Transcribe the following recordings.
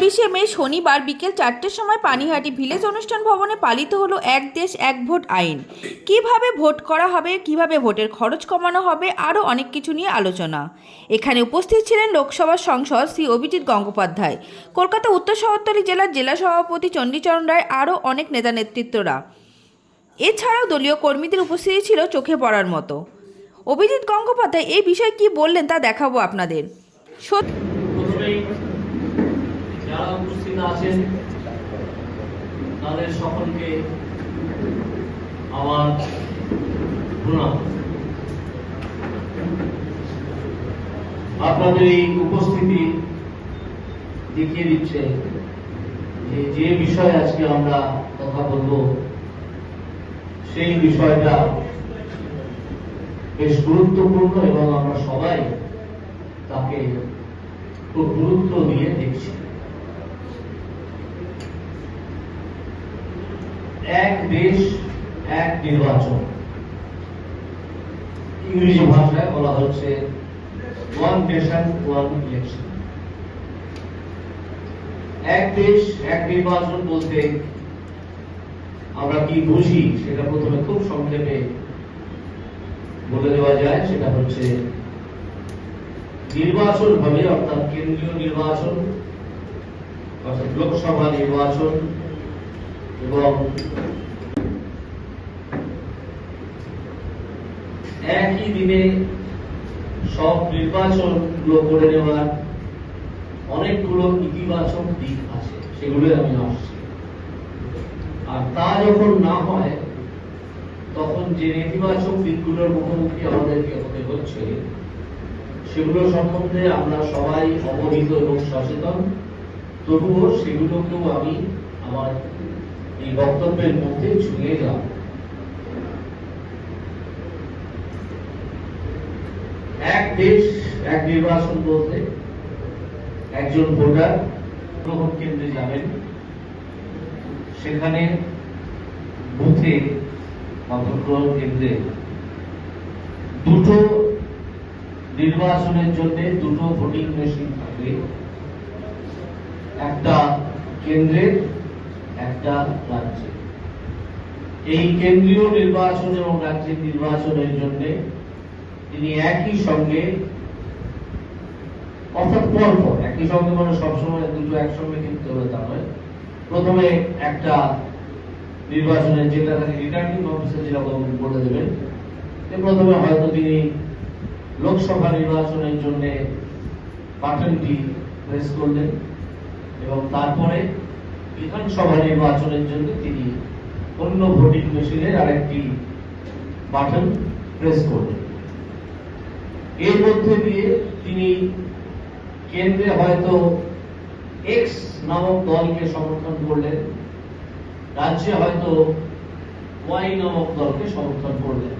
চব্বিশে মে, শনিবার বিকেল চারটের সময় পানিহাটি ভিলেজ অনুষ্ঠান ভবনে পালিত হলো এক দেশ, এক ভোট আইন। কীভাবে ভোট করা হবে, কীভাবে ভোটের খরচ কমানো হবে, আরও অনেক কিছু নিয়ে আলোচনা। এখানে উপস্থিত ছিলেন লোকসভার সংসদ শ্রী অভিজিৎ গঙ্গোপাধ্যায়। কলকাতা, উত্তর শহরতলি জেলার জেলা সভাপতি চণ্ডীচরণ রায়, আরও অনেক নেতা নেতৃত্বরা। এছাড়াও দলীয় কর্মীদের উপস্থিতি ছিল চোখে পড়ার মতো। অভিজিৎ গঙ্গোপাধ্যায়, এই বিষয়ে কি বললেন তা দেখাবো আপনাদের। সত্যি উপস্থিত আছেন। তাদের সকলকে আমার প্রণাম। আপনাদের এই উপস্থিতি দেখিয়ে দিচ্ছে যে যে বিষয়ে আজকে আমরা কথা বলব, সেই বিষয়টা বেশ গুরুত্বপূর্ণ এবং আমরা সবাই তাকে খুব গুরুত্ব দিয়ে দেখছি। এক দেশ, এক নির্বাচন। ইংরেজি ভাষায় বলা হচ্ছে ওয়ান নেশন ওয়ান ইলেকশন এক দেশ, এক নির্বাচন বলতে আমরা কি বুঝি, সেটা প্রথমে খুব সংক্ষেপে বলে দেওয়া যায়, সেটা হচ্ছে নির্বাচন হবে অর্থাৎ কেন্দ্রীয় নির্বাচন, অর্থাৎ লোকসভা নির্বাচন এবং একই দিনে সব নির্বাচনগুলো করে নেওয়ার অনেকগুলো ইতিবাচক দিক আছে সেগুলো আমি আসছি। আর তা যখন না হয়, তখন যে নেতিবাচক দিকগুলোর মুখোমুখি আমাদেরকে হতে হচ্ছে, সেগুলো সম্বন্ধে আমরা সবাই অবহিত এবং সচেতন। তবুও সেগুলোকেও আমি আমার এই বক্তব্যের মধ্যে ছুঁয়ে যাব এক দেশ, এক নির্বাচন বলতে একজন ভোটার গ্রহণ কেন্দ্রে যাবেন। সেখানে বুথে বা ভোট গ্রহণ কেন্দ্রে দুটো নির্বাচনের জন্য দুটো ভোটিং মেশিন থাকবে একটা কেন্দ্রের একটা রাজ্যে। এই কেন্দ্রীয় নির্বাচন এবং রাজ্যের নির্বাচনের জন্য তিনি একই সঙ্গে অর্থাৎ একই সঙ্গে মানে সবসময় দুটো একসঙ্গে কিনতে হবে তা নয়। প্রথমে একটা নির্বাচনের যেটা তাকে রিটার্নিং অফিসার যেরকম বলে দেবেন প্রথমে হয়তো তিনি লোকসভা নির্বাচনের জন্য বাটনটি প্রেস করলেন এবং তারপরে বিধানসভা নির্বাচনের জন্য তিনি অন্য ভোটিং মেশিনের আরেকটি বাটন প্রেস করলেন। এর মধ্যে দিয়ে তিনি কেন্দ্রে হয়তো এক্স নামক দলকে সমর্থন করলেন, রাজ্যে হয়তো ওয়াই নামক দলকে সমর্থন করলেন,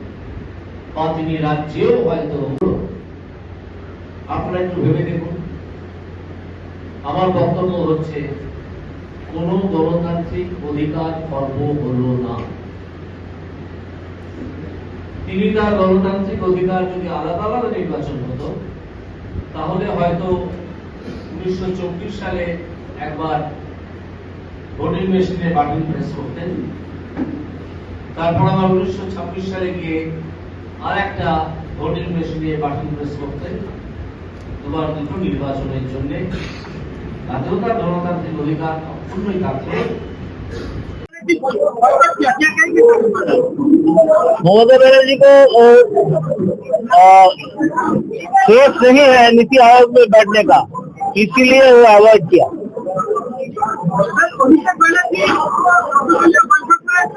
বা তিনি রাজ্যেও হয়তো আপনারা একটু ভেবে দেখুন। আমার বক্তব্য হচ্ছে কোন গণতান্ত্রিক অধিকার খর্ব হলো না। তিনি তার গণতান্ত্রিক অধিকার যদি আলাদা আলাদা নির্বাচন হতো, তাহলে হয়তো উনিশশো সালে একবার ভোটিং মেশিনে বাটন প্রেস করতেন। তারপর আবার উনিশশো ছাব্বিশ সালে গিয়ে আর একটা ভোটিং মেশিনে বাটন প্রেস করতেন। দুবার দুটো নির্বাচনের জন্য। তাতেও তার গণতান্ত্রিক অধিকার অক্ষুণ্ণই থাকতো ममता बनर्जी को अ, अ, सोच नहीं है नीति आयोग में बैठने का इसीलिए वो अवॉइड किया भविष्य पहले थी भविष्य परिषद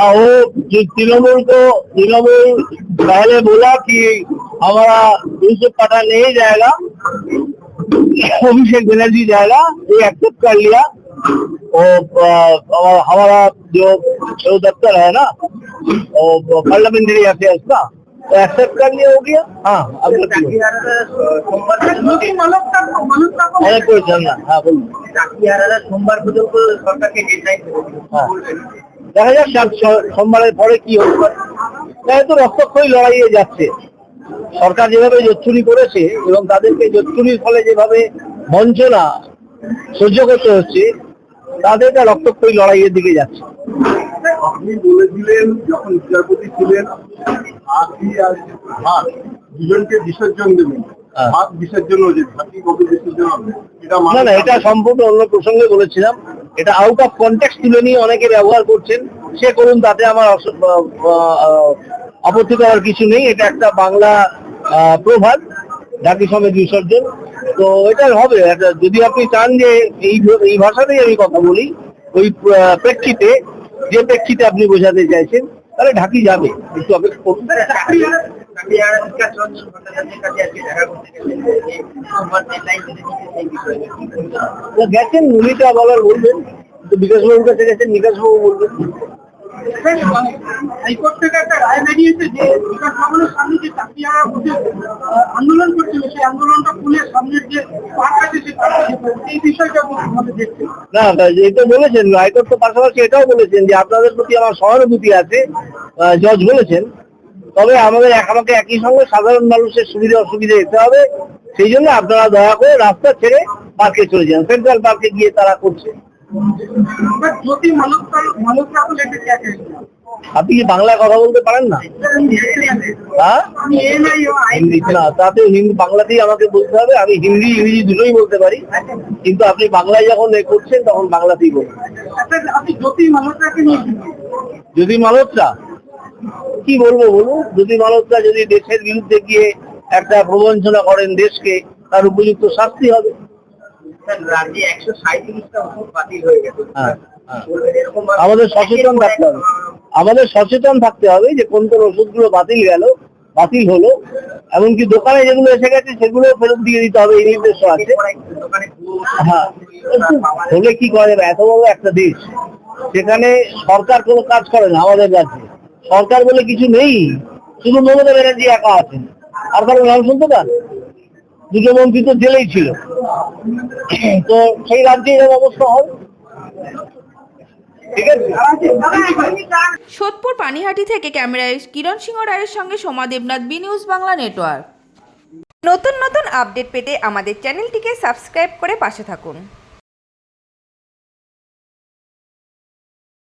आओ जिस तृणमूल को तृणमूल पहले बोला कि हमारा दूसरे पता नहीं जाएगा अभिषेक बनर्जी जाएगा ये एक्सेप्ट कर लिया। और हमारा जो जो दफ्तर है ना पार्लियामेंट्री अफेयर्स का एक्सेप्ट तो कर लिया हो गया। हाँ अब कोई चलना हाँ बोलिए। सोमवार को जो हाँ, सरकार के निर्णय দেখা যাক সাত- সোমবারের পরে কি হতে পারে। তাই তো রক্তক্ষয়ী লড়াইয়ে যাচ্ছে। সরকার যেভাবে জোচ্চুরি করেছে এবং তাদেরকে জোচ্চুরির ফলে যেভাবে বঞ্চনা সহ্য করতে হচ্ছে তাদেরটা রক্তক্ষয়ী লড়াইয়ের দিকে যাচ্ছে। আপনি বলেছিলেন যখন বিচারপতি ছিলেন আর দুজনকে বিসর্জন দেবেন। হ্যাঁ। বিসর্জন হয়েছে হাতি কবে বিসর্জন হবে? না না এটা সম্পূর্ণ অন্য প্রসঙ্গে বলেছিলাম। এটা আউট অফ কনটেক্সট তুলে নিয়ে অনেকে ব্যবহার করছেন। সে করুন, তাতে আমার আপত্তি করার কিছু নেই। এটা একটা বাংলা প্রভাব জাতি সমেত বিসর্জন। তো এটা হবে। যদি আপনি চান যে এই এই ভাষাতেই আমি কথা বলি, ওই প্রেক্ষিতে, যে প্রেক্ষিতে আপনি বোঝাতে চাইছেন, তাহলে ঢাকি যাবে। একটু অপেক্ষা করুন। গেছেন বলার বলবেন তো বিকাশবাবুর কাছে গেছেন বিকাশবাবু বলবেন। হাইকোর্ট থেকে একটা রায় বেরিয়েছে যে বিকাশ ভবনের সামনে যে চাকরিয়ারা আন্দোলন করছিল সেই আন্দোলনটা সামনের যে পার্ক আছে সেই বিষয়টা আমাদের না বলেছেন হাইকোর্ট তো পাশাপাশি এটাও বলেছেন যে আপনাদের প্রতি আমার সহানুভূতি আছে জজ বলেছেন। তবে আমাদের আমাকে একই সঙ্গে সাধারণ মানুষের সুবিধা অসুবিধা দিতে হবে। সেই জন্য আপনারা দয়া করে রাস্তা ছেড়ে পার্কে চলে যান। সেন্ট্রাল পার্কে গিয়ে তারা করছে। আপনি কি বাংলায় কথা বলতে পারেন না? হ্যাঁ? হিন্দি না। তাতে হিন্দি বাংলাতেই আমাকে বলতে হবে। আমি হিন্দি ইংরেজি দুটোই বলতে পারি। কিন্তু আপনি বাংলায় যখন এ করছেন তখন বাংলাতেই বলুন। আচ্ছা, বলবেন? যদি মালহোত্রা কি বলব বলুন? যদি মালহোত্রা যদি দেশের বিরুদ্ধে গিয়ে একটা প্রবঞ্চনা করেন দেশকে তার উপযুক্ত শাস্তি হবে। রাজ্যে একশো সাঁত্রিশটা ওষুধ বাতিল হয়ে গেছে। হ্যাঁ। আমাদের সচেতন থাকতে হবে। আমাদের সচেতন থাকতে হবে যে কোন কোন ওষুধগুলো বাতিল গেল বাতিল হলো এমনকি দোকানে যেগুলো এসে গেছে সেগুলো ফেরত দিয়ে দিতে হবে এই নির্দেশ আছে। হ্যাঁ হলে কি করা এত বড় একটা দেশ। সেখানে সরকার কোনো কাজ করে না আমাদের রাজ্যে। সরকার বলে কিছু নেই, শুধু মমতা ব্যানার্জি একা আছেন। আর কারও নাম শুনতে পান দুটো মন্ত্রী তো জেলেই ছিল। তো সেই রাজ্যে এরকম অবস্থা আছে? সোদপুর পানিহাটি থেকে ক্যামেরায় কিরণ সিংহ রায়ের সঙ্গে Soma Debnath, B news Bangla network. নতুন নতুন আপডেট পেতে আমাদের চ্যানেলটিকে সাবস্ক্রাইব করে পাশে থাকুন।